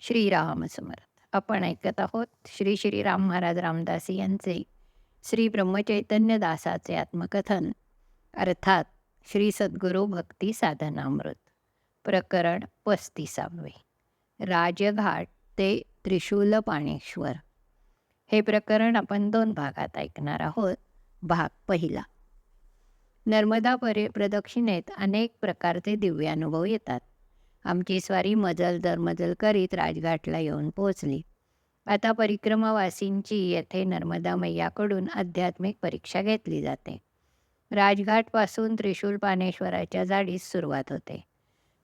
श्रीराम समर्थ. आपण ऐकत आहोत श्री श्री राम महाराज रामदासी यांचे श्री ब्रह्मचैतन्य दासाचे आत्मकथन. अर्थात श्री सद्गुरू भक्ती साधनामृत. प्रकरण पस्तीसावे. राजघाट ते त्रिशूल पाणेश्वर हे प्रकरण आपण दोन भागात ऐकणार आहोत. भाग पहिला. नर्मदा परे प्रदक्षिणेत अनेक प्रकारचे दिव्य अनुभव येतात. आमची स्वारी मजल दर मजल करीत राजघाटला येऊन पोहोचली. आता परिक्रमावासींची येथे नर्मदा मैयाकडून आध्यात्मिक परीक्षा घेतली जाते. राजघाटपासून त्रिशूल पानेश्वराच्या जाडीस सुरुवात होते.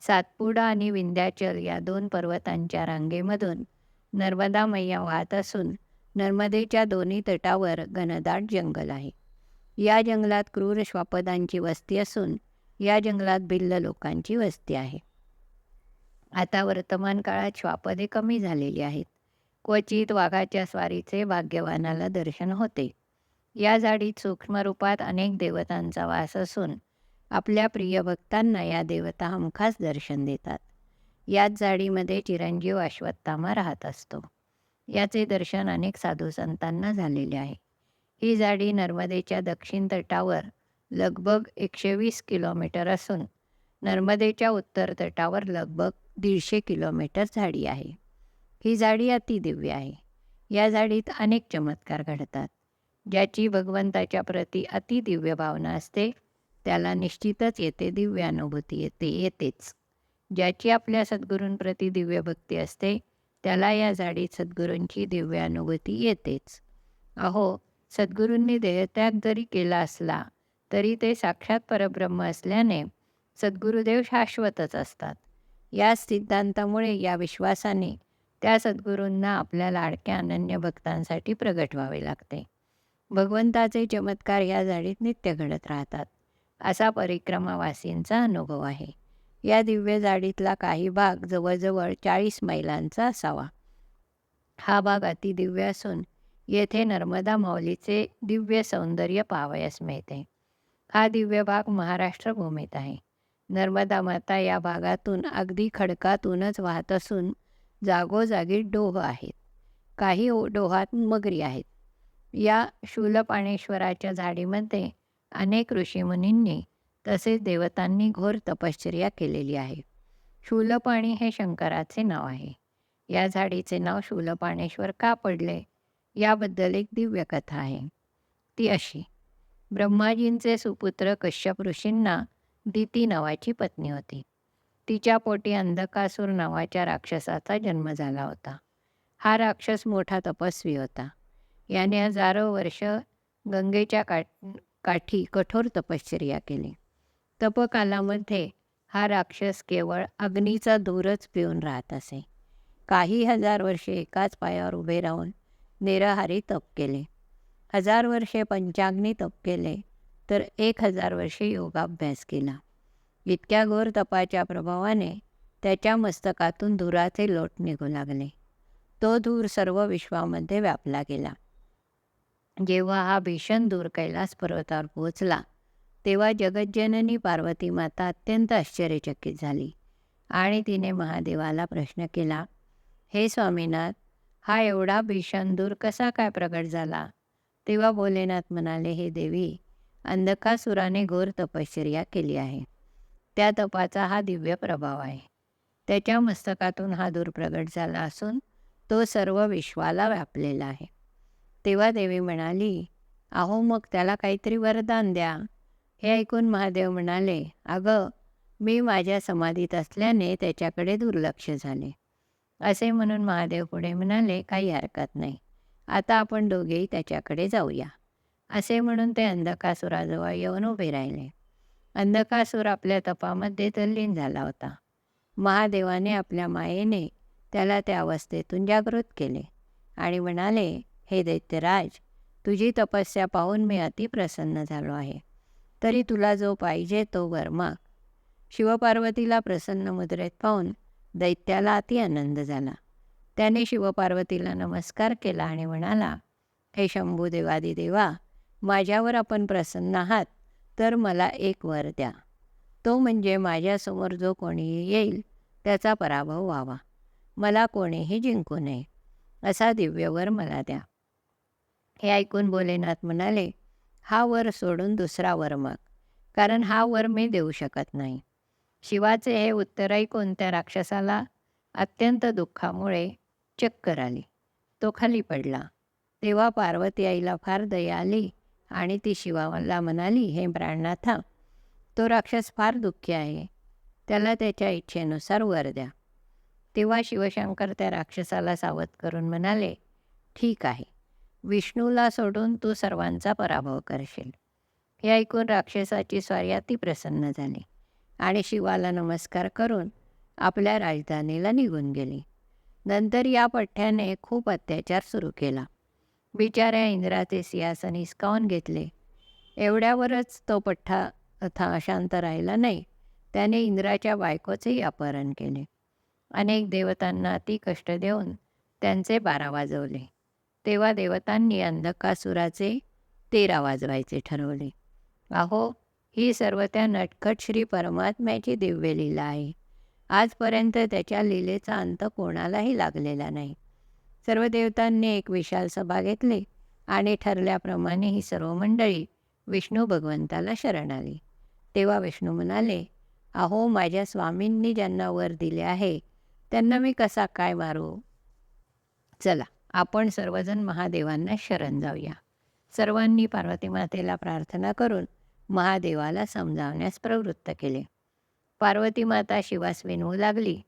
सातपुडा आणि विंध्याचल या दोन पर्वतांच्या रांगेमधून नर्मदा मैया वाहत असून नर्मदेच्या दोन्ही तटावर घनदाट जंगल आहे. या जंगलात क्रूर श्वापदांची वस्ती असून या जंगलात भिल्ल लोकांची वस्ती आहे. आता वर्तमान काळात श्वापदे कमी झालेली आहेत. क्वचित वाघाच्या स्वारीचे भाग्यवानाला दर्शन होते. या झाडीत सूक्ष्म रूपात अनेक देवतांचा वास असून आपल्या प्रिय भक्तांना या देवता हमखास दर्शन देतात. याच झाडीमध्ये चिरंजीव अश्वत्थामा राहत असतो. याचे दर्शन अनेक साधू संतांना झालेले आहे. ही झाडी नर्मदेच्या दक्षिण तटावर लगभग एकशे वीस किलोमीटर असून नर्मदेच्या उत्तर तटावर लगभग दीडशे किलोमीटर झाडी आहे. ही झाडी अतिदिव्य आहे. या झाडीत अनेक चमत्कार घडतात. ज्याची भगवंताच्या प्रती अतिदिव्य भावना असते त्याला निश्चितच येते दिव्य अनुभूती येते येतेच. ज्याची आपल्या सद्गुरूंप्रती दिव्य भक्ती असते त्याला या झाडीत सद्गुरूंची दिव्य अनुभूती येतेच. अहो सद्गुरूंनी देहत्याग जरी केला असला तरी ते साक्षात परब्रह्म असल्याने सद्गुरुदेव शाश्वतच असतात. या सिद्धांतामुळे या विश्वासाने त्या सद्गुरूंना आपल्या लाडक्या अनन्य भक्तांसाठी प्रगट व्हावे लागते. भगवंताचे चमत्कार या झाडीत नित्य घडत राहतात. असा परिक्रमावासींचा अनुभव आहे. या दिव्य जाडीतला काही भाग जवळजवळ चाळीस मैलांचा असावा. हा भाग अतिदिव्य असून येथे नर्मदा माऊलीचे दिव्य सौंदर्य पावयास मिळते. हा दिव्य भाग महाराष्ट्र भूमीत आहे. नर्मदा माता या भागातून अगदी खडकातूनच वाहत असून जागोजागी डोह आहेत. काही डोहात मगरी आहेत. या शूलपाणेश्वराच्या झाडीमध्ये अनेक ऋषीमुनींनी तसेच देवतांनी घोर तपश्चर्या केलेली आहे. शूलपाणी हे शंकराचे नाव आहे. या झाडीचे नाव शूलपाणेश्वर का पडले? याबद्दल एक दिव्य कथा आहे. ती अशी. ब्रह्माजींचे सुपुत्र कश्यप ऋषींना दिती नावाची पत्नी होती. तिच्या पोटी अंधकासूर नावाच्या राक्षसाचा जन्म झाला होता. हा राक्षस मोठा तपस्वी होता. याने हजारो वर्ष गंगेच्या काठ काठी कठोर तपश्चर्या केली. तपकालामध्ये हा राक्षस केवळ अग्नीचा दूरच पिऊन राहत असे. काही हजार वर्षे एकाच पायावर उभे राहून निरहारी तप केले. हजार वर्षे पंचाग्नी तप केले. तर एक हजार वर्षे योगाभ्यास केला. इतक्या घोर तपाच्या प्रभावाने त्याच्या मस्तकातून धुराचे लोट निघू लागले. तो धूर सर्व विश्वामध्ये व्यापला गेला. जेव्हा हा भीषण धूर कैलास पर्वतावर पोहोचला तेव्हा जगज्जननी पार्वती माता अत्यंत आश्चर्यचकित झाली आणि तिने महादेवाला प्रश्न केला हे स्वामीनाथ हा एवढा भीषण धूर कसा काय प्रगट झाला? तेव्हा भोलेनाथ म्हणाले हे देवी अंधकासुराने घोर तपश्चर्या केली आहे. त्या तपाचा हा दिव्य प्रभाव आहे. त्याच्या मस्तकातून हा दूर प्रगट झाला असून तो सर्व विश्वाला व्यापलेला आहे. तेव्हा देवी म्हणाली अहो मग त्याला काहीतरी वरदान द्या. हे ऐकून महादेव म्हणाले अगं मी माझ्या समाधीत असल्याने त्याच्याकडे दुर्लक्ष झाले. असे म्हणून महादेव पुढे म्हणाले काही हरकत नाही. आता आपण दोघेही त्याच्याकडे जाऊया. असे म्हणून ते अंधकासुराजवळ येऊन उभे राहिले. अंधकासूर आपल्या तपामध्ये तल्लीन झाला होता. महादेवाने आपल्या मायेने त्याला त्या अवस्थेतून जागृत केले आणि म्हणाले हे दैत्यराज तुझी तपस्या पाहून मी अतिप्रसन्न झालो आहे. तरी तुला जो पाहिजे तो वर्मा. शिवपार्वतीला प्रसन्न मुद्रेत पाहून दैत्याला अति आनंद झाला. त्याने शिवपार्वतीला नमस्कार केला आणि म्हणाला हे शंभू देवादिदेवा माझ्यावर आपण प्रसन्न आहात तर मला एक वर द्या. तो म्हणजे माझ्यासमोर जो कोणी येईल त्याचा पराभव व्हावा. मला कोणीही जिंकू नये असा दिव्यवर मला द्या. हे ऐकून भोलेनाथ म्हणाले हा वर सोडून दुसरा वर मग कारण हा वर मी देऊ शकत नाही. शिवाचे हे उत्तर ऐकून त्या राक्षसाला अत्यंत दुःखामुळे चक्कर आली. तो खाली पडला. तेव्हा पार्वती आईला फार दया आली. आणि ती शिवाला म्हणाली हे प्राणनाथा तो राक्षस फार दुःखी आहे. त्याला त्याच्या इच्छेनुसार वर द्या. तेव्हा शिवशंकर त्या राक्षसाला सावध करून म्हणाले ठीक आहे. विष्णूला सोडून तू सर्वांचा पराभव करशील. हे ऐकून राक्षसाची स्वारी अति प्रसन्न झाली आणि शिवाला नमस्कार करून आपल्या राजधानीला निघून गेली. नंतर या पठ्ठ्याने खूप अत्याचार सुरू केला. बिचाऱ्या इंद्राचे सिंहासन हिसकावून घेतले. एवढ्यावरच तो पठ्ठा अथा अशांत राहिला नाही. त्याने इंद्राच्या बायकोचेही अपहरण केले. अनेक देवतांना अति कष्ट देऊन त्यांचे बारा वाजवले. तेव्हा देवतांनी अंधकासुराचे तेरा वाजवायचे ठरवले. अहो ही सर्व त्या नटखट श्री परमात्म्याची दिव्य लीला आहे. आजपर्यंत त्याच्या लीलेचा अंत कोणालाही लागलेला नाही. सर्व देवतांनी एक विशाल सभा घेतली आणि ठरल्याप्रमाणे ही सर्व मंडळी विष्णू भगवंताला शरण आली. तेव्हा विष्णू म्हणाले अहो माझ्या स्वामींनी ज्यांना वर दिले आहे त्यांना मी कसा काय मारू? चला आपण सर्वजण महादेवांना शरण जाऊया. सर्वांनी पार्वती मातेला प्रार्थना करून महादेवाला समजावण्यास प्रवृत्त केले. पार्वती माता शिवास विनवू लागली.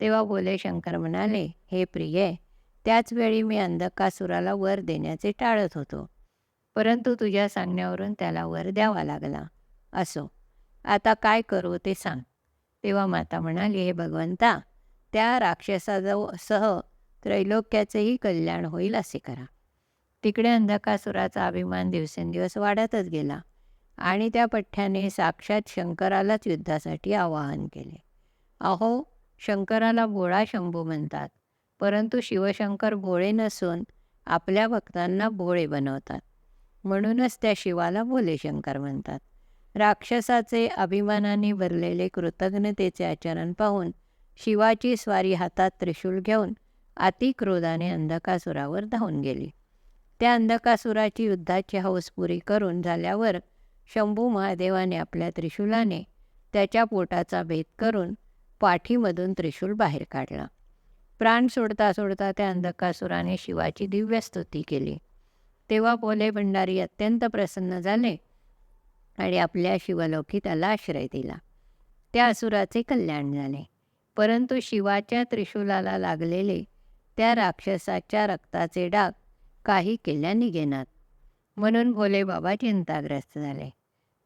तेव्हा बोले शंकर म्हणाले हे प्रिये त्याचवेळी मी अंधकासुराला वर देण्याचे टाळत होतो. परंतु तुझ्या सांगण्यावरून त्याला वर द्यावा लागला. असो आता काय करू ते सांग. तेव्हा माता म्हणाली हे भगवंता त्या राक्षसाजव सह त्रैलोक्याचेही कल्याण होईल असे करा. तिकडे अंधकासुराचा अभिमान दिवसेंदिवस वाढतच गेला आणि त्या पठ्ठ्याने साक्षात शंकरालाच युद्धासाठी आवाहन केले. अहो शंकराला भोळा शंभू म्हणतात. परंतु शिवशंकर भोळे नसून आपल्या भक्तांना भोळे बनवतात. म्हणूनच त्या शिवाला भोलेशंकर म्हणतात. राक्षसाचे अभिमानाने भरलेले कृतज्ञतेचे आचरण पाहून शिवाची स्वारी हातात त्रिशूल घेऊन अतिक्रोधाने अंधकासुरावर धावून गेली. त्या अंधकासुराची युद्धाची हौस पुरी करून झाल्यावर शंभू महादेवाने आपल्या त्रिशूलाने त्याच्या पोटाचा भेद करून पाठीमधून त्रिशूल बाहेर काढला. प्राण सोडता सोडता त्या अंधकासुराने शिवाची दिव्य स्तुती केली. तेव्हा पोले भंडारी अत्यंत प्रसन्न झाले आणि आपल्या शिवलोकी त्याला आश्रय दिला. त्या असुराचे कल्याण झाले. परंतु शिवाच्या त्रिशूलाला लागलेले त्या राक्षसाच्या रक्ताचे डाग काही केल्या निघेनात. म्हणून भोले बाबा चिंताग्रस्त झाले.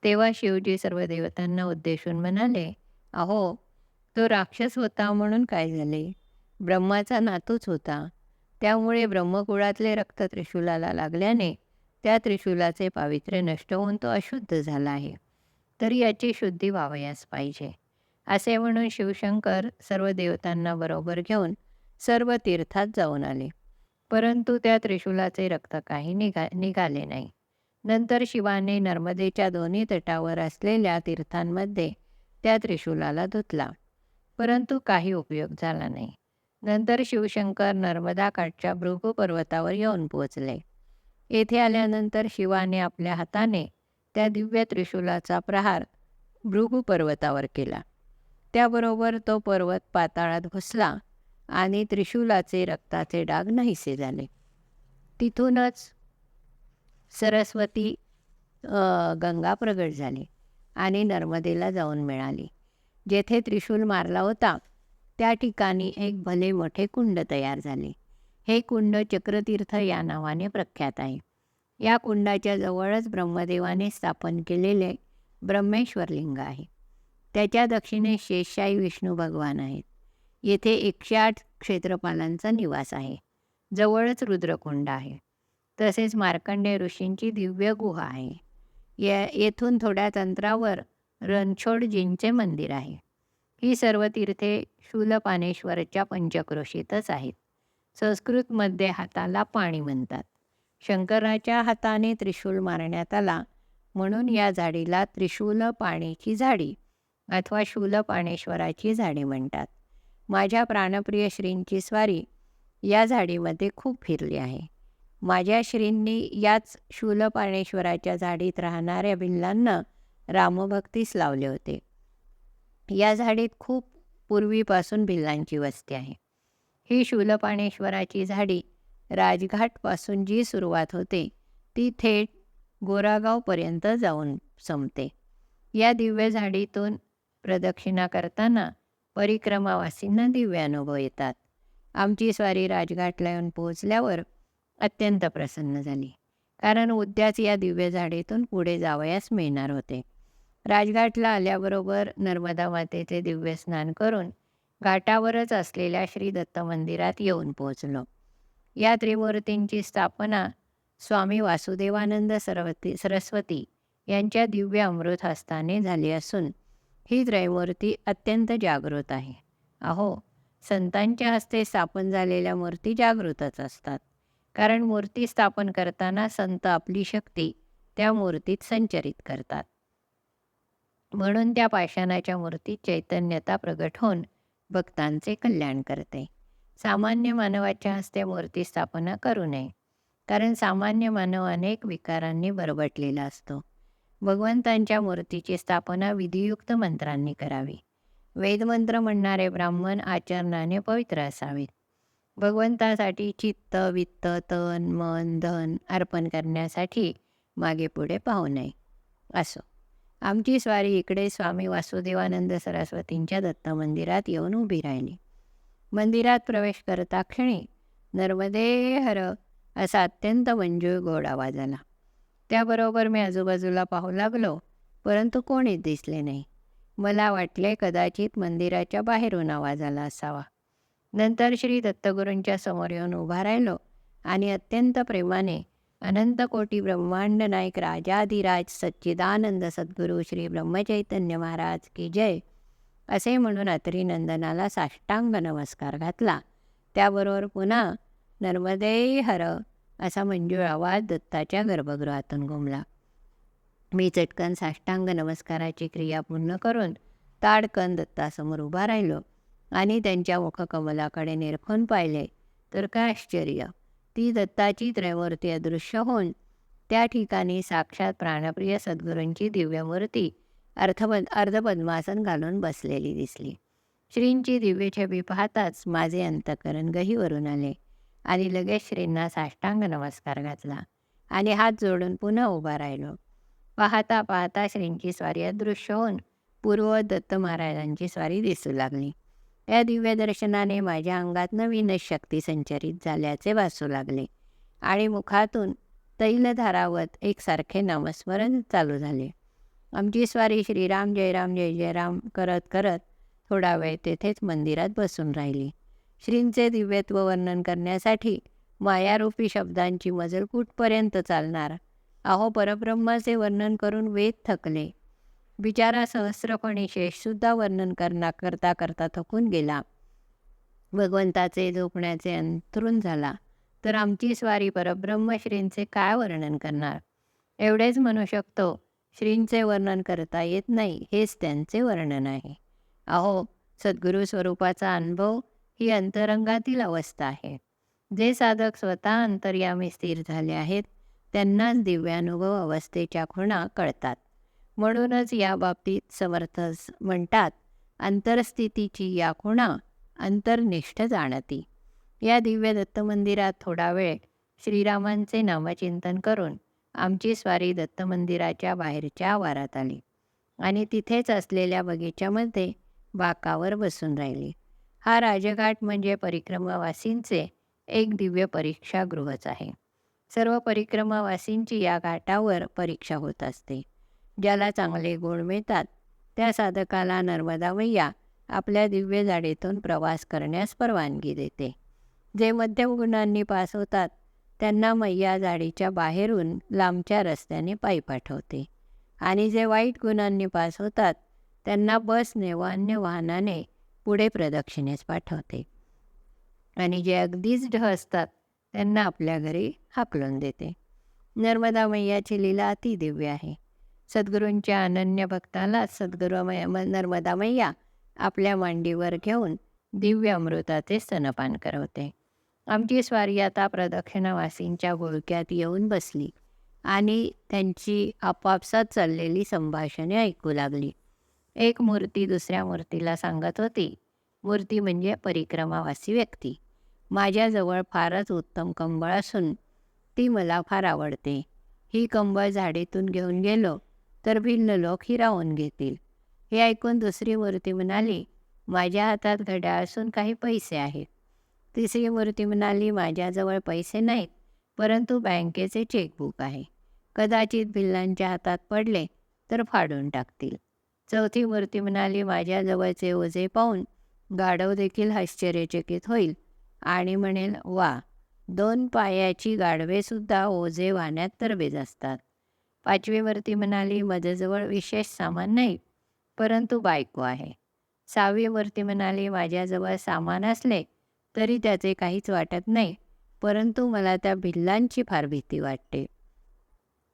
तेव्हा शिवजी सर्व देवतांना उद्देशून म्हणाले अहो तो राक्षस होता म्हणून काय झाले? ब्रह्माचा नातूच होता. त्यामुळे ब्रह्मकुळातले रक्त त्रिशूलाला लागल्याने त्या त्रिशूलाचे पावित्र्य नष्ट होऊन तो अशुद्ध झाला आहे. तर याची शुद्धी व्हावयास पाहिजे. असे म्हणून शिवशंकर सर्व देवतांना बरोबर घेऊन सर्व तीर्थात जाऊन आले. परंतु त्या त्रिशूलाचे रक्त काही निघा निघाले नाही. नंतर शिवाने नर्मदेच्या दोन्ही तटावर असलेल्या तीर्थांमध्ये त्या त्रिशूलाला धुतला. परंतु काही उपयोग झाला नाही. नंतर शिवशंकर नर्मदा काठच्या भृगू पर्वतावर येऊन पोचले येथे आल्यानंतर शिवाने आपल्या हाताने त्या दिव्य त्रिशूलाचा प्रहार भृगू पर्वतावर केला. त्याबरोबर तो पर्वत पाताळात घुसला आणि त्रिशूलाचे रक्ताचे डाग नाहीसे झाले. तिथूनच सरस्वती गंगा प्रगट झाली आणि नर्मदेला जाऊन मिळाली. जेथे त्रिशूल मारला होता त्या ठिकाणी एक भले मोठे कुंड तयार झाले. हे कुंड चक्रतीर्थ या नावाने प्रख्यात आहे. या कुंडाच्या जवळच ब्रह्मदेवाने स्थापन केलेले ब्रह्मेश्वर लिंग आहे. त्याच्या दक्षिणे शेषशाही विष्णू भगवान आहेत. येथे एकशे आठ क्षेत्रपालांचा निवास आहे. जवळच रुद्रकुंड आहे. तसेच मार्कंडे ऋषींची दिव्य गुहा आहे. या येथून थोड्याच अंतरावर रणछोडजींचे मंदिर आहे. ही सर्व तीर्थे शूलपानेश्वरच्या पंचक्रोशीतच आहेत. संस्कृतमध्ये हाताला पाणी म्हणतात. शंकराच्या हाताने त्रिशूल मारण्यात आला म्हणून या झाडीला त्रिशूल पाणीची झाडी अथवा शूलपाणेश्वराची झाडे म्हणतात. माझ्या प्राणप्रिय श्रींची स्वारी या झाडीमध्ये खूप फिरली आहे. माझ्या श्रींनी याच शूलपाणेश्वराच्या झाडीत राहणाऱ्या भिल्लांना रामभक्तीस लावले होते. या झाडीत खूप पूर्वीपासून भिल्लांची वस्ती आहे. ही शूलपाणेश्वराची झाडी राजघाटपासून जी सुरुवात होते ती थेट गोरागावपर्यंत जाऊन संपते. या दिव्य झाडीतून प्रदक्षिणा करताना परिक्रमावासींना दिव्य अनुभव येतात. आमची स्वारी राजघाटला येऊन पोहोचल्यावर अत्यंत प्रसन्न झाली कारण उद्याच या दिव्य झाडीतून पुढे जावयास मिळणार होते. राजघाटला आल्याबरोबर नर्मदा मातेचे दिव्य स्नान करून घाटावरच असलेल्या श्री दत्त मंदिरात येऊन पोहोचलो. या त्रिमूर्तींची स्थापना स्वामी वासुदेवानंद सरवती सरस्वती यांच्या दिव्य अमृत हस्ताने झाली असून ही त्रयमूर्ती अत्यंत जागृत आहे. अहो संतांच्या हस्ते स्थापन झालेल्या मूर्ती जागृतच असतात. कारण मूर्ती स्थापन करताना संत आपली शक्ती त्या मूर्तीत संचरित करतात. म्हणून त्या पाषाणाच्या मूर्तीत चैतन्यता प्रगट होऊन भक्तांचे कल्याण करते. सामान्य मानवाच्या हस्ते मूर्ती स्थापना करू नये कारण सामान्य मानव अनेक विकारांनी बरबटलेला असतो. भगवंतांच्या मूर्तीची स्थापना विधियुक्त मंत्रांनी करावी. वेदमंत्र म्हणणारे ब्राह्मण आचरणाने पवित्र असावेत. भगवंतासाठी चित्त वित्त तन मन धन अर्पण करण्यासाठी मागे पुढे पाहू नये असो. आमची स्वारी इकडे स्वामी वासुदेवानंद सरस्वतींच्या दत्त मंदिरात येऊन उभी राहिली. मंदिरात प्रवेश करता क्षणी नर्मदे हर असा अत्यंत मंजूळ गोड आवाज आला. त्याबरोबर मी आजूबाजूला पाहू लागलो परंतु कोणीच दिसले नाही. मला वाटले कदाचित मंदिराच्या बाहेरून आवाज आला असावा. नंतर श्री दत्तगुरूंच्या समोर येऊन उभा राहिलो आणि अत्यंत प्रेमाने अनंत कोटी ब्रह्मांड नायक राजाधिराज सच्चिदानंद सद्गुरू श्री ब्रह्मचैतन्य महाराज की जय. असे म्हणून अत्रिनंदनाला साष्टांग नमस्कार घातला. त्याबरोबर पुन्हा नर्मदे हर असा मंजूळ आवाज दत्ताच्या गर्भगृहातून घुमला. मी चटकन साष्टांग नमस्काराची क्रिया पूर्ण करून ताडकन दत्तासमोर उभा राहिलो आणि त्यांच्या मुखकमलाकडे निरखून पाहिले. तर काय आश्चर्य! ती दत्ताची त्रयमूर्ती अदृश्य होऊन त्या ठिकाणी साक्षात प्राणप्रिय सद्गुरूंची दिव्यमूर्ती अर्थपद अर्धपद्मासन घालून बसलेली दिसली. श्रींची दिव्य छबी पाहताच माझे अंतकरण गहीवरून आले आणि लगेच श्रींना साष्टांग नमस्कार घातला आणि हात जोडून पुन्हा उभा राहिलो. पाहता पाहता श्रींची स्वारी अदृश्य होऊन पूर्व दत्त महाराजांची स्वारी दिसू लागली. या दिव्यदर्शनाने माझ्या अंगात नवीनच शक्ती संचरित झाल्याचे वाचू लागले आणि मुखातून तैलधारावत एकसारखे नामस्मरण चालू झाले. आमची स्वारी श्रीराम जयराम जय जयराम करत करत थोडा वेळ तेथेच मंदिरात बसून राहिली. श्रींचे दिव्यत्व वर्णन करण्यासाठी मायारूपी शब्दांची मजल कुठपर्यंत चालणार? अहो परब्रह्माचे वर्णन करून वेद थकले. बिचारा सहस्रपणी शेषसुद्धा वर्णन करना करता करता थकून गेला. भगवंताचे झोपण्याचे अंतरून झाला. तर आमची स्वारी परब्रह्मश्रींचे काय वर्णन करणार? एवढेच म्हणू शकतो श्रींचे वर्णन करता येत नाही हेच त्यांचे वर्णन आहे. अहो सद्गुरू स्वरूपाचा अनुभव ही अंतरंगातील अवस्था आहे. जे साधक स्वतः अंतर्यामी स्थिर झाले आहेत त्यांनाच दिव्यानुभव अवस्थेच्या खुणा कळतात. म्हणूनच या बाबतीत समर्थ म्हणतात अंतरस्थितीची या खुणा अंतर्निष्ठ जाणती. या दिव्य दत्त मंदिरात थोडा वेळ श्रीरामांचे नामचिंतन करून आमची स्वारी दत्त मंदिराच्या बाहेरच्या आवारात आली आणि तिथेच असलेल्या बगीच्यामध्ये बाकावर बसून राहिली. हा राजघाट म्हणजे परिक्रमावासींचे एक दिव्य परीक्षागृहच आहे. सर्व परिक्रमावासींची या घाटावर परीक्षा होत असते. ज्याला चांगले गुण मिळतात त्या साधकाला नर्मदा मैया आपल्या दिव्य जाडीतून प्रवास करण्यास परवानगी देते. जे मध्यम गुणांनी पास होतात त्यांना मैया जाडीच्या बाहेरून लांबच्या रस्त्याने पायी पाठवते. आणि जे वाईट गुणांनी पास होतात त्यांना बसने व अन्य वाहनाने पुढे प्रदक्षिणेस पाठवते. आणि जे अगदीच ढ असतात त्यांना आपल्या घरी हाकलून देते. नर्मदा मैयाची लीला अति दिव्य आहे. सद्गुरूंच्या अनन्य भक्ताला सद्गुरू नर्मदा मैया आपल्या मांडीवर घेऊन दिव्य अमृताचे स्तनपान करवते. आमची स्वारी आता प्रदक्षिणावासींच्या घोळक्यात येऊन बसली आणि त्यांची आपापसात चाललेली संभाषणे ऐकू लागली. एक मूर्ती दुसऱ्या मूर्तीला सांगत होती मूर्ती म्हणजे परिक्रमावासी व्यक्ती. माझ्याजवळ फारच उत्तम कंबळ असून ती मला फार आवडते. ही कंबळ झाडीतून घेऊन गेलो तर भिन्न लोक हिरावून घेतील. हे ऐकून दुसरी मूर्ती म्हणाली माझ्या हातात घड्याळ असून काही पैसे आहेत. तिसरी मूर्ती म्हणाली माझ्याजवळ पैसे नाहीत परंतु बँकेचे चेकबुक आहे. कदाचित भिल्लांच्या हातात पडले तर फाडून टाकतील. चौथी मूर्ती म्हणाली माझ्याजवळचे ओझे पाहून गाढव देखील आश्चर्यचकित होईल आणि म्हणेल वा दोन पायाची गाढवेसुद्धा ओझे वाहण्यात तरबेज असतात पाचवीवरती म्हणाली माझ्याजवळ विशेष सामान नाही परंतु बायको आहे. सहावीवरती म्हणाली माझ्याजवळ सामान असले तरी त्याचे काहीच वाटत नाही परंतु मला त्या भिल्लांची फार भीती वाटते.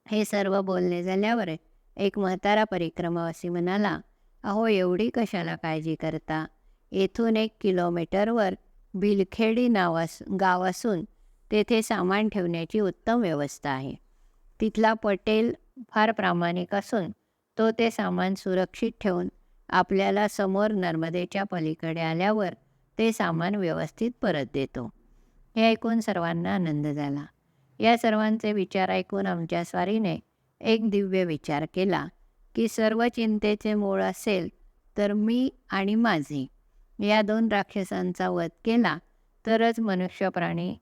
हे सर्व बोलणे झाल्यावर एक म्हातारा परिक्रमावासी म्हणाला अहो एवढी कशाला काळजी करता? येथून एक किलोमीटरवर भिलखेडी नाव अस गाव असून तेथे सामान ठेवण्याची उत्तम व्यवस्था आहे. तिथला पटेल फार प्रामाणिक असून तो ते सामान सुरक्षित ठेवून आपल्याला समोर नर्मदेच्या पलीकडे आल्यावर ते सामान व्यवस्थित परत देतो. हे ऐकून सर्वांना आनंद झाला. या सर्वांचे विचार ऐकून आमच्या स्वारीने एक दिव्य विचार केला की सर्व चिंतेचे मूळ असेल तर मी आणि माझे या दोन राक्षसांचा वध केला तरच मनुष्य प्राणी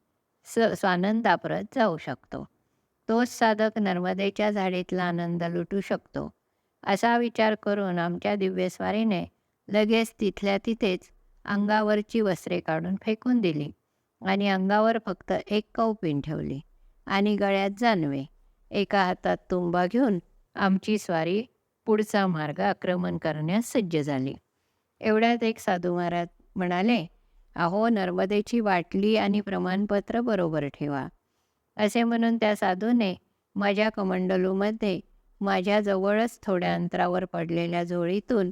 स स्वानंदाप्रत जाऊ शकतो. तोच साधक नर्मदेच्या झाडीतला आनंद लुटू शकतो. असा विचार करून आमच्या दिव्यस्वारीने लगेच तिथल्या तिथेच अंगावरची वस्त्रे काढून फेकून दिली आणि अंगावर फक्त एक कौपिन ठेवली आणि गळ्यात जानवे एका हातात तुंबा घेऊन आमची स्वारी पुढचा मार्ग आक्रमण करण्यास सज्ज झाली. एवढ्यात एक साधू महाराज म्हणाले अहो नर्मदेची बाटली आणि प्रमाणपत्र बरोबर ठेवा. असे म्हणून त्या साधूने माझ्या कमंडलूमध्ये माझ्याजवळच थोड्या अंतरावर पडलेल्या झोळीतून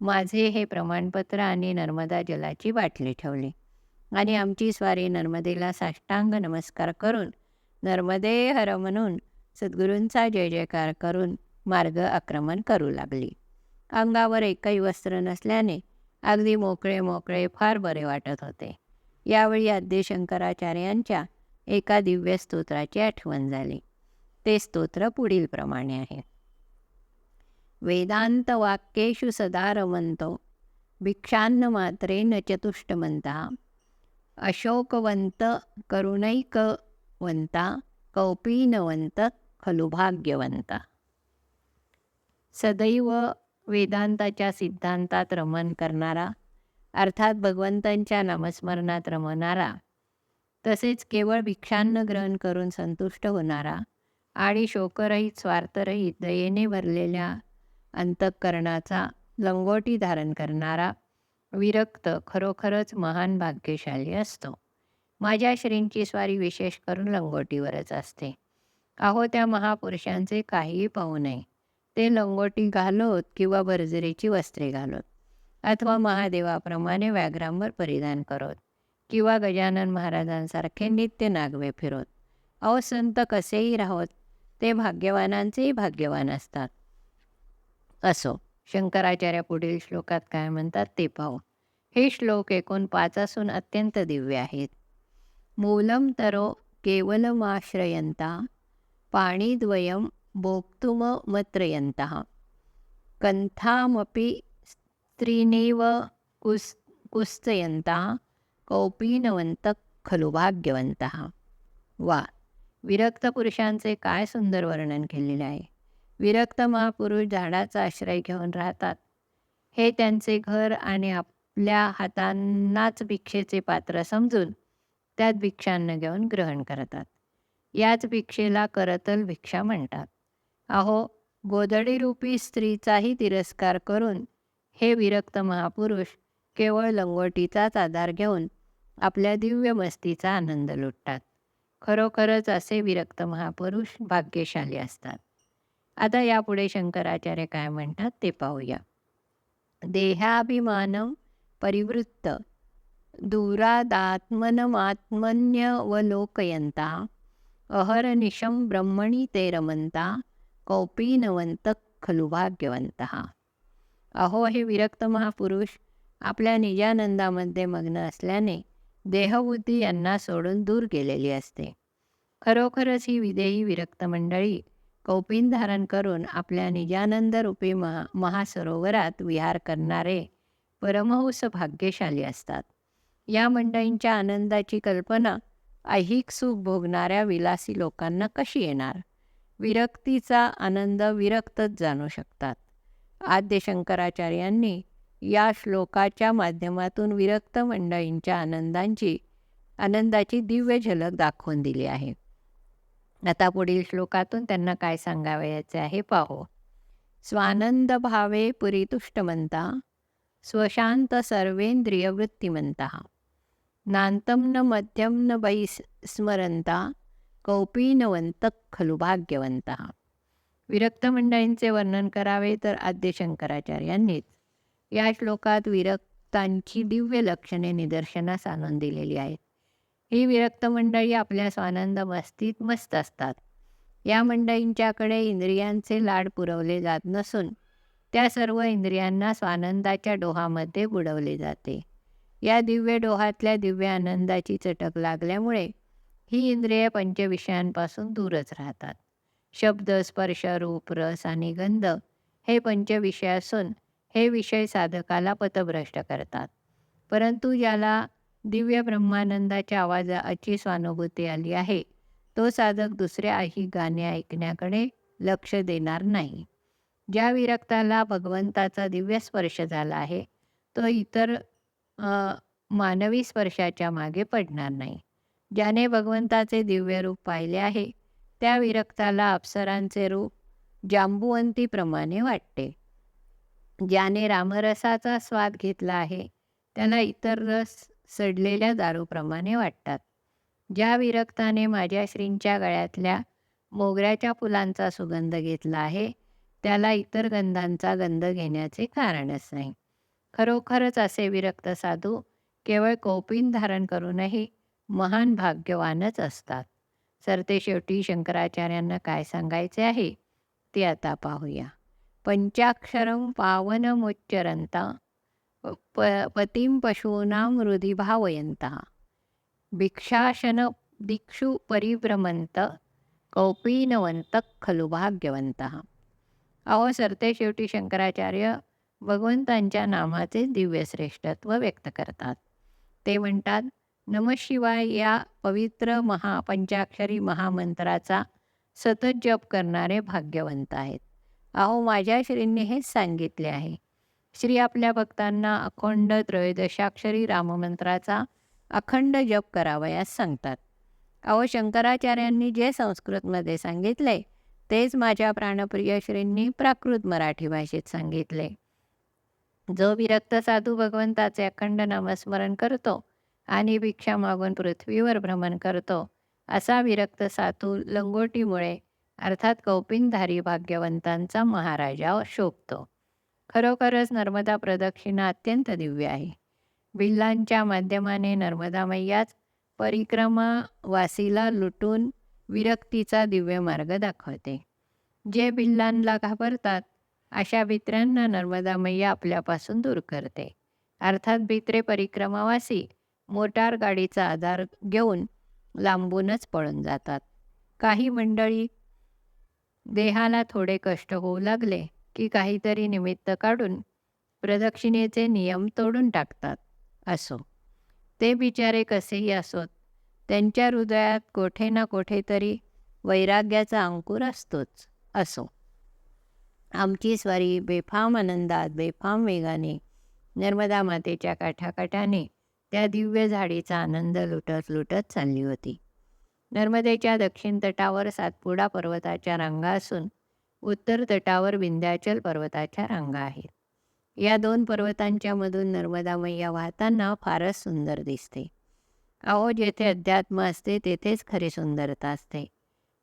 माझे हे प्रमाणपत्र आणि नर्मदा जलाची बाटली ठेवली. आणि आमची स्वारी नर्मदेला साष्टांग नमस्कार करून नर्मदे हर म्हणून सद्गुरूंचा जय जयकार करून मार्ग आक्रमण करू लागली. अंगावर एकही वस्त्र नसल्याने अगदी मोकळे मोकळे फार बरे वाटत होते. यावेळी आद्य शंकराचार्यांच्या एका दिव्य स्तोत्राची आठवण झाली. ते स्तोत्र पुढील प्रमाणे आहे. वेदांत वाक्येषु सदा रमंतो भिक्षान्न मात्रेन चतुष्टमंता अशोकवंत करुणैकवंता कौपीनवंत खलु भाग्यवंता सदैव वेदांताच्या सिद्धांतात रमण करणारा अर्थात भगवंतांच्या नामस्मरणात रमणारा तसेच केवळ भिक्षान्न ग्रहण करून संतुष्ट होणारा आणि शोकरहित स्वार्थरहित दयेने भरलेल्या अंतःकरणाचा लंगोटी धारण करणारा विरक्त खरोखरच महान भाग्यशाली असतो. माझ्या श्रींची स्वारी विशेष करून लंगोटीवरच असते. अहो त्या महापुरुषांचे काहीही पाहू नये. ते लंगोटी घालोत किंवा भरजरीची वस्त्रे घालोत अथवा महादेवाप्रमाणे व्याघ्रांवर परिधान करोत. किंवा गजानन महाराजांसारखे नित्य नागवे फिरोत अहो संत कसेही राहोत ते भाग्यवानांचेही भाग्यवान असतात. असो शंकराचार्य पुढील श्लोकात काय म्हणतात ते पाहू. हे श्लोक एकूण पाच असून अत्यंत दिव्य आहेत. मूलम तरो केवलमाश्रयंता पाणीद्वयं भोक्तुममत्रयन्तः कंथामपि स्त्रीणेव कुस् कुस्तयन्तः कौपीनवंत खलु भाग्यवंतः. वा. विरक्त पुरुषांचे काय सुंदर वर्णन केलेले आहे. विरक्त महापुरुष झाडाचा आश्रय घेऊन राहतात. हे त्यांचे घर आणि आपल्या हातांनाच भिक्षेचे पात्र समजून त्यात भिक्षांना घेऊन ग्रहण करतात. याच भिक्षेला करतल भिक्षा म्हणतात. अहो गोधडीरूपी स्त्रीचाही तिरस्कार करून हे विरक्त महापुरुष केवळ लंगोटीचाच आधार घेऊन आपल्या दिव्य मस्तीचा आनंद लुटतात. खरोखरच असे विरक्त महापुरुष भाग्यशाली असतात. आता यापुढे शंकराचार्य काय म्हणतात ते पाहूया. देहाभिमानम परिवृत्त दुरादात्मनमात्मन्यवलोकयंता अहरनिशम ब्रह्मणी ते रमंता कौपीनवंत खलु भाग्यवंतः अहो हे विरक्त महापुरुष आपल्या निजानंदामध्ये मग्न असल्याने देहबुद्धी यांना सोडून दूर गेलेली असते. खरोखरच ही विदेही विरक्त मंडळी कौपीन धारण करून आपल्या निजानंद रूपी महा महासरोवरात विहार करणारे परमहंस भाग्यशाली असतात. या मंडळींच्या आनंदाची कल्पना ऐहिक सुख भोगणाऱ्या विलासी लोकांना कशी येणार? विरक्तीचा आनंद विरक्तच जाणू शकतात. आद्य शंकराचार्यांनी या श्लोकाच्या माध्यमातून विरक्त मंडळींच्या आनंदांची आनंदाची दिव्य झलक दाखवून दिली आहे. आता पुढील श्लोकातून त्यांना काय सांगावयाचे आहे पाहो. स्वानंद भावे पुरीतुष्टमंता स्वशांत सर्वेंद्रिय वृत्तिमंत. नांतम न मध्यम न वै स्मरंता कौपीनवंत खलु भाग्यवंत. विरक्त मंडळींचे वर्णन करावे तर आद्य शंकराचार्यांनीच या श्लोकात विरक्तांची दिव्य लक्षणे निदर्शनास आणून दिलेली आहेत. ही विरक्त मंडळी आपल्या स्वानंद मस्तीत मस्त असतात. या मंडळींच्याकडे इंद्रियांचे लाड पुरवले जात नसून त्या सर्व इंद्रियांना स्वानंदाच्या डोहामध्ये बुडवले जाते. या दिव्य डोहातल्या दिव्य आनंदाची चटक लागल्यामुळे ही इंद्रिये पंचविषयांपासून दूरच राहतात. शब्द स्पर्श रूप रस आणि गंध हे पंचविषय असून हे विषय साधकाला पथभ्रष्ट करतात. परंतु ज्याला दिव्य ब्रह्मानंदाच्या आवाजाची स्वानुभूती आली आहे. तो साधक दुसऱ्या आई गाणे ऐकण्याकडे लक्ष देणार नाही. ज्या विरक्ताला भगवंताचा दिव्य स्पर्श झाला आहे तो इतर मानवी स्पर्शाच्या मागे पडणार नाही. ज्याने भगवंताचे दिव्य रूप पाहिले आहे त्या विरक्ताला अप्सरांचे रूप जांबुवंतीप्रमाणे वाटते. ज्याने रामरसाचा स्वाद घेतला आहे त्याला इतर रस सडलेल्या दारूप्रमाणे वाटतात. ज्या विरक्ताने माझ्या श्रींच्या गळ्यातल्या मोगऱ्याच्या फुलांचा सुगंध घेतला आहे त्याला इतर गंधांचा गंध घेण्याचे कारणच नाही. खरोखरच असे विरक्त साधू केवळ कौपीन धारण करूनही महान भाग्यवानच असतात. सरते शेवटी शंकराचार्यांना काय सांगायचे आहे ते आता पाहूया. पंचाक्षरं पावनमुच्चरंता प पतीं पशूनां हृदि भावयन्तः। भिक्षाशन दिक्षु परिभ्रमंत कौपीनवंत खलु भाग्यवंत अहो सरते शेवटी शंकराचार्य भगवंतांच्या नामाचे दिव्यश्रेष्ठत्व व्यक्त करतात. ते म्हणतात नमशिवाय या पवित्र महापंचाक्षरी महामंत्राचा सतत जप करणारे भाग्यवंत आहेत. अहो माझ्या श्रींनी हेच सांगितले आहे. श्री आपल्या भक्तांना अखंड त्रयोदशाक्षरी राममंत्राचा अखंड जप करावयास सांगतात. अहो शंकराचार्यांनी जे संस्कृतमध्ये सांगितले तेच माझ्या प्राणप्रिय श्रींनी प्राकृत मराठी भाषेत सांगितले. जो विरक्त साधू भगवंताचे अखंड नामस्मरण करतो आणि भिक्षा मागून पृथ्वीवर भ्रमण करतो असा विरक्त साधू लंगोटीमुळे अर्थात कौपिनधारी भाग्यवंतांचा महाराजा शोभतो. खरोखरच नर्मदा प्रदक्षिणा अत्यंत दिव्य आहे. बिल्लांच्या माध्यमाने नर्मदा मैयाच परिक्रमावासीला लुटून विरक्तीचा दिव्य मार्ग दाखवते. जे बिल्लांना घाबरतात अशा भित्र्यांना नर्मदा मैया आपल्यापासून दूर करते. अर्थात भित्रे परिक्रमावासी मोटार गाडीचा आधार घेऊन लांबूनच पळून जातात. काही मंडळी देहाला थोडे कष्ट होऊ लागले की काहीतरी निमित्त काढून प्रदक्षिणेचे नियम तोडून टाकतात असो. ते बिचारे कसेही असोत त्यांच्या हृदयात कोठे ना कोठेतरी वैराग्याचा अंकुर असतोच असो. आमची स्वारी बेफाम आनंदात बेफाम वेगाने नर्मदा मातेच्या काठाकाठाने त्या दिव्य झाडीचा आनंद लुटत लुटत चालली होती. नर्मदेच्या दक्षिण तटावर सातपुडा पर्वताच्या रांगा असून उत्तर तटावर विंध्याचल पर्वताच्या रांगा आहेत. या दोन पर्वतांच्या मधून नर्मदा मैया वाहताना फारच सुंदर दिसते. अहो जेथे अध्यात्म असते तेथेच खरी सुंदरता असते.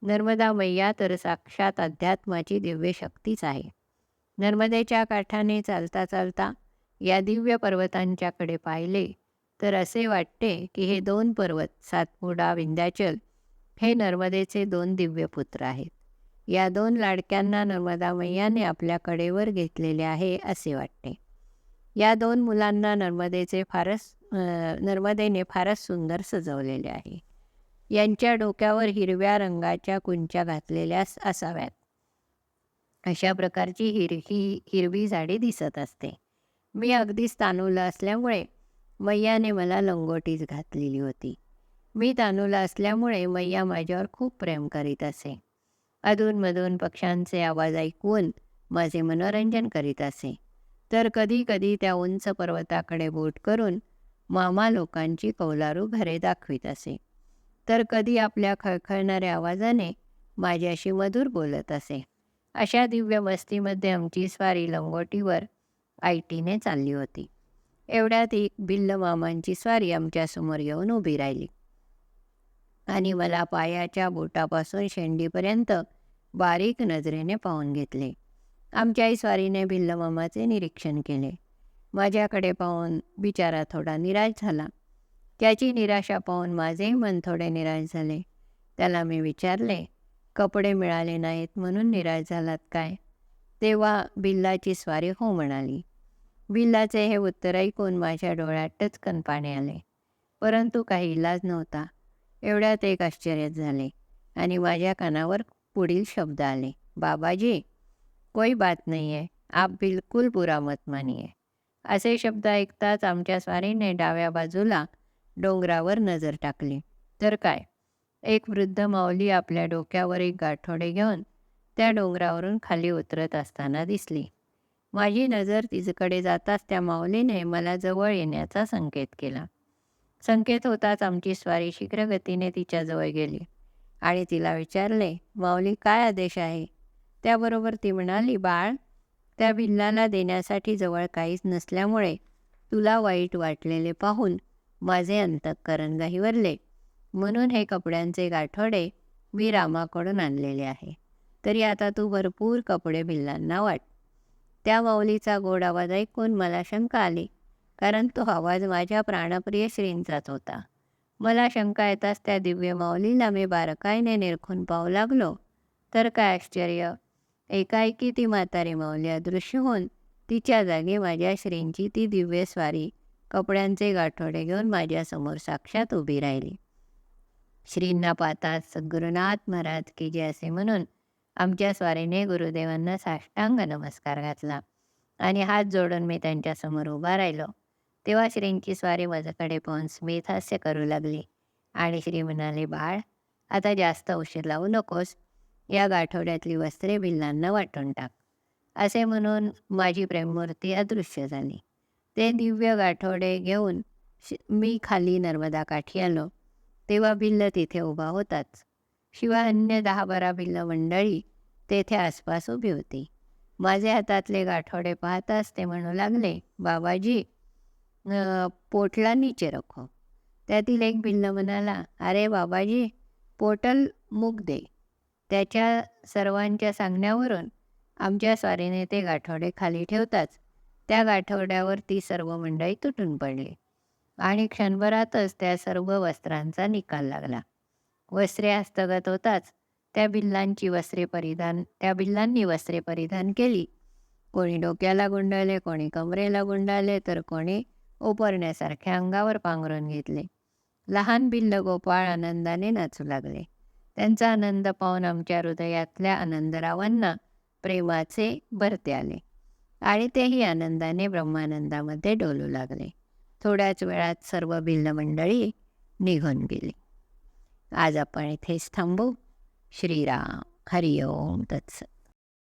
नर्मदा मैया तर साक्षात अध्यात्माची दिव्य शक्तीच आहे. नर्मदेच्या काठाने चालता चालता या दिव्य पर्वतांच्याकडे पाहिले तर असे वाटते की हे दोन पर्वत सातपुडा विंध्याचल हे नर्मदेचे दोन दिव्य पुत्र आहेत. या दोन लाडक्यांना नर्मदा मैयाने आपल्या कडेवर घेतलेले आहे असे वाटते. या दोन मुलांना नर्मदेचे फारच नर्मदेने फारच सुंदर सजवलेले आहे. यांच्या डोक्यावर हिरव्या रंगाच्या कुंच्या घातलेल्या असाव्यात. अशा प्रकारची हिर ही हिरवी झाडी दिसत असते. मी अगदीच तानुला असल्यामुळे मैयाने मला लंगोटीच घातलेली होती. मी तानूला असल्यामुळे मैया माझ्यावर खूप प्रेम करीत असे. अधूनमधून पक्ष्यांचे आवाज ऐकून माझे मनोरंजन करीत असे. तर कधी कधी त्या उंच पर्वताकडे बोट करून मामा लोकांची कौलारू घरे दाखवित असे. तर कधी आपल्या खळखळणाऱ्या आवाजाने माझ्याशी मधुर बोलत असे. अशा दिव्य मस्तीमध्ये आमची स्वारी लंगोटीवर आयटीने चालली होती. एवढ्यात एक भिल्ल मामांची स्वारी आमच्यासमोर येऊन उभी राहिली. आणि मला पायाच्या बोटापासून शेंडीपर्यंत बारीक नजरेने पाहून घेतले. आमच्याही स्वारीने भिल्ल मामाचे निरीक्षण केले. माझ्याकडे पाहून बिचारा थोडा निराश झाला. त्याची निराशा पाहून माझेही मन थोडे निराश झाले. त्याला मी विचारले कपडे मिळाले नाहीत म्हणून निराश झालात काय? तेव्हा बिल्लाची स्वारी हो म्हणाली. बिल्लाचे हे उत्तर ऐकून माझ्या डोळ्यात टचकन पाणी आले. परंतु काही इलाज नव्हता. एवढ्यात एक आश्चर्य झाले आणि माझ्या कानावर पुढील शब्द आले. बाबाजी कोई बात नाही आहे आप बिलकुल पुरा मत मानिये. असे शब्द ऐकताच आमच्या स्वारीने डाव्या बाजूला डोंगरावर नजर टाकली. तर काय? एक वृद्ध माऊली आपल्या डोक्यावर एक गाठोडे घेऊन त्या डोंगरावरून खाली उतरत असताना दिसली. माझी नजर तिच्याकडे जाताच त्या माऊलीने मला जवळ येण्याचा संकेत केला. संकेत होताच आमची स्वारी शीघ्रगतीने तिच्याजवळ गेली. आणि तिला विचारले माऊली काय आदेश आहे? त्याबरोबर ती म्हणाली बाळ त्या भिल्लाला देण्यासाठी जवळ काहीच नसल्यामुळे तुला वाईट वाटलेले पाहून माझे अंतःकरण गाहीवरले म्हणून हे कपड्यांचे गाठोडे मी रामाकडून आणलेले आहे. तरी आता तू भरपूर कपडे भिल्लांना वाट. त्या माऊलीचा गोड आवाज ऐकून मला शंका आली. कारण तो आवाज माझ्या प्राणप्रिय श्रींचाच होता. मला शंका येताच त्या दिव्य माऊलीला मी बारकाईने निरखून पाहू लागलो. तर काय आश्चर्य? एकाएकी ती म्हातारी माऊली अदृश्य होऊन तिच्या जागी माझ्या श्रींची ती दिव्य स्वारी कपड्यांचे गाठोडे घेऊन माझ्यासमोर साक्षात उभी राहिली. श्रींना पाहताच सद्गुरुनाथ महाराज की जे असे म्हणून आमच्या स्वारीने गुरुदेवांना साष्टांग नमस्कार घातला आणि हात जोडून मी त्यांच्यासमोर उभा राहिलो. तेव्हा श्रींची स्वारी माझ्याकडे पाहून स्मित हास्य करू लागली आणि श्री म्हणाले बाळ आता जास्त उशीर लावू नकोस. या गाठोड्यातली वस्त्रे भिल्लांना वाटून टाक. असे म्हणून माझी प्रेममूर्ती अदृश्य झाली. ते दिव्य गाठोडे घेऊन मी खाली नर्मदा काठी आलो. तेव्हा भिल्ल तिथे उभा होताच. शिवाय अन्य दहा बारा भिल्ल मंडळी तेथे आसपास उभी होती. माझे हातातले गाठोडे पाहताच ते म्हणू लागले बाबाजी पोटला नीचे रखो. त्यातील एक भिल्ल म्हणाला अरे बाबाजी पोटल मूक दे. त्याच्या सर्वांच्या सांगण्यावरून आमच्या स्वारीने ते गाठोडे खाली ठेवताच त्या गाठोड्यावर ती सर्व मंडळी तुटून पडली. आणि क्षणभरातच त्या सर्व वस्त्रांचा निकाल लागला. वस्त्रे हस्तगत होताच त्या बिल्लांची वस्त्रे परिधान त्या बिल्लांनी वस्त्रे परिधान केली. कोणी डोक्याला गुंडाळले कोणी कमरेला गुंडाळले तर कोणी ओपरण्यासारख्या अंगावर पांघरून घेतले. लहान बिल्ल गोपाळ आनंदाने नाचू लागले. त्यांचा आनंद पाहून आमच्या हृदयातल्या आनंदरावांना प्रेमाचे भरते आले. आणि तेही आनंदाने ब्रह्मानंदामध्ये डोलू लागले. थोड्याच वेळात सर्व भिल्ल मंडळी निघून गेली. आज आपण इथेच थांबू. श्रीराम हरिओम तत्सत.